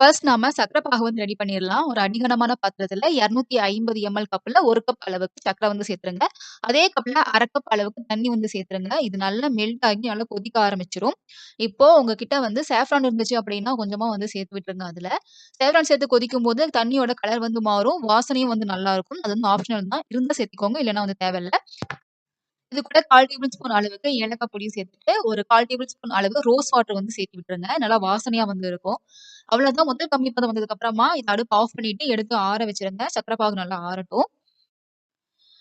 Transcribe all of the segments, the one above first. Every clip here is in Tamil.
ஃபர்ஸ்ட் நாம சக்கரை பாகு வந்து ரெடி பண்ணிடலாம் ஒரு அடிகனமான பாத்திரத்துல 250 எம்எல் கப்ல ஒரு கப் அளவுக்கு சக்கரை வந்து சேர்த்துருங்க. அதே கப்ல அரை கப் அளவுக்கு தண்ணி வந்து சேர்த்துருங்க. இது நல்லா மெல்ட் ஆகி நல்லா கொதிக்க ஆரம்பிச்சிரும் இப்போ உங்ககிட்ட வந்து சேஃப்ரான் இருந்துச்சு அப்படின்னா, கொஞ்சமா வந்து சேர்த்து விட்டுருங்க அதுல. சேஃப்ரான் சேர்த்து கொதிக்கும்போது தண்ணியோட கலர் வந்து மாறும். வாசனையும் வந்து நல்லா இருக்கும் அது வந்து ஆப்ஷனல் தான். இருந்தா சேர்த்துக்கோங்க. இல்லைன்னா வந்து தேவையில்ல. இது கூட 1/4 டேபிள் ஸ்பூன் அளவுக்கு ஏலக்காய் பொடியும் சேர்த்துட்டு, ஒரு 1/4 டேபிள் ஸ்பூன் அளவு ரோஸ் வாட்டர் வந்து சேர்த்து விட்டுருங்க. நல்லா வாசனையா வந்து இருக்கும். அவ்வளவுதான் முதல் கம்மி பதம் வந்ததுக்கு அப்புறமா, இந்த அடுப்பு ஆஃப் பண்ணிட்டு எடுத்து ஆற வச்சிருங்க சக்கரை பாகு நல்லா ஆறட்டும்.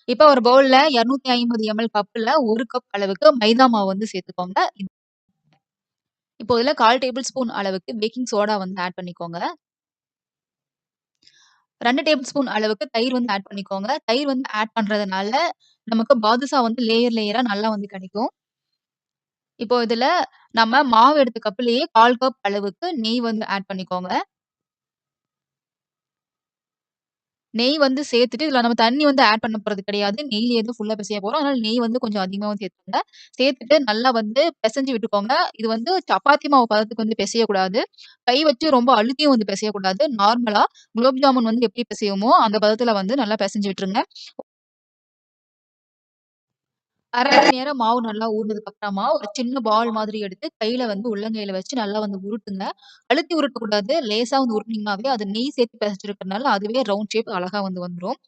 இப்ப ஒரு பவுல்ல 250 எம்எல் கப்ல ஒரு கப் அளவுக்கு மைதா மாவு வந்து சேர்த்துக்கோங்க. இப்போ இதுல 1/4 டேபிள் ஸ்பூன் அளவுக்கு பேக்கிங் சோடா வந்து ஆட் பண்ணிக்கோங்க. ரெண்டு டேபிள் ஸ்பூன் அளவுக்கு தயிர் வந்து ஆட் பண்ணிக்கோங்க. தயிர் வந்து ஆட் பண்றதுனால, நமக்கு பாதுஷா வந்து லேயர் லேயரா நல்லா வந்து கிடைக்கும். இப்போ இதுல நம்ம மாவு எடுத்த கப்லயே 1/4 கப் அளவுக்கு நெய் வந்து ஆட் பண்ணிக்கோங்க. நெய் வந்து சேர்த்துட்டு, இதுல நம்ம தண்ணி வந்து ஆட் பண்ண போறது கிடையாது. நெய்லயே தான் ஃபுல்லா பிசைய போறோம். அதனால நெய் வந்து கொஞ்சம் அதிகமாவும் சேர்த்துக்கோங்க. சேர்த்துட்டு நல்லா வந்து பிசைஞ்சு விட்டுக்கோங்க. இது வந்து சப்பாத்தி மாவு பதத்துக்கு வந்து பிசையக்கூடாது. கை வச்சு ரொம்ப அழுத்தியும் வந்து பிசையக்கூடாது. நார்மலா குலோப் ஜாமுன் வந்து எப்படி பிசைவோமோ, அந்த பதத்துல வந்து நல்லா பிசைஞ்சு விட்டுருங்க. அரை மணி நேரம் மாவு நல்லா ஊறினதுக்கு அப்புறமா, ஒரு சின்ன பால் மாதிரி எடுத்து கையில வந்து உள்ளங்கையில வச்சு நல்லா வந்து உருட்டுங்க. அழுத்தி உருட்டக்கூடாது. லேசா வந்து உருட்டுனீங்கனாவே, அது நெய் சேர்த்து பிசைஞ்சிருக்கிறனால, அதுவே ரவுண்ட் ஷேப் அழகா வந்து வந்துரும்.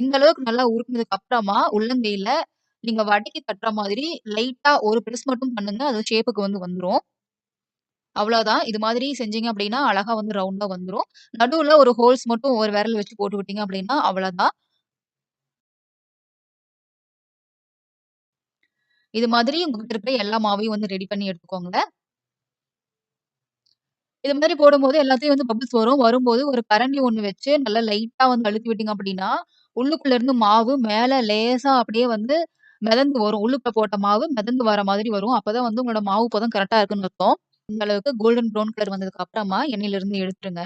இந்த அளவுக்கு நல்லா உருட்டினதுக்கு அப்புறமா, உள்ளங்கையில நீங்க வடைக்கு தட்டுற மாதிரி லைட்டா ஒரு பிரஸ் மட்டும் பண்ணுங்க. அது ஷேப்புக்கு வந்து வந்துரும். அவ்வளோதான். இது மாதிரி செஞ்சீங்க அப்படின்னா, அழகா வந்து ரவுண்டா வந்துரும். நடுவுல ஒரு ஹோல்ஸ் மட்டும் ஒரு விரல் வச்சு போட்டு விட்டீங்க அப்படின்னா, அவ்வளோதான். இது மாதிரி உங்ககிட்ட இருக்கிற எல்லா மாவையும் வந்து ரெடி பண்ணி எடுத்துக்கோங்க. இது மாதிரி போடும்போது எல்லாத்தையும் வந்து பபிள்ஸ் வரும். வரும்போது ஒரு கரண்டி ஒன்று வச்சு நல்லா லைட்டா வந்து அழுத்தி விட்டீங்க அப்படின்னா, உள்ளுக்குள்ள இருந்து மாவு மேல லேசா அப்படியே வந்து மிதந்து வரும். உள்ளுக்குள்ள போட்ட மாவு மிதந்து வர மாதிரி வரும். அப்பதான் வந்து உங்களோட மாவு பதம் கரெக்டாக இருக்குன்னு அர்த்தம். இந்த அளவுக்கு கோல்டன் ப்ரௌன் கலர் வந்ததுக்கு அப்புறமா எண்ணெயிலிருந்து எடுத்துருங்க.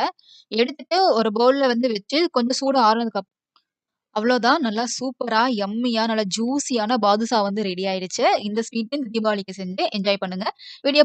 எடுத்துட்டு ஒரு பவுல்ல வந்து வச்சு கொஞ்சம் சூடு ஆறுனதுக்கு அவ்வளோதான். நல்லா சூப்பரா, யம்மியாக நல்லா ஜூஸியான பாதுஷா வந்து ரெடி ஆயிடுச்சு. இந்த ஸ்வீட்டு தீபாவளிக்கு செஞ்சு என்ஜாய் பண்ணுங்க. வீடியோ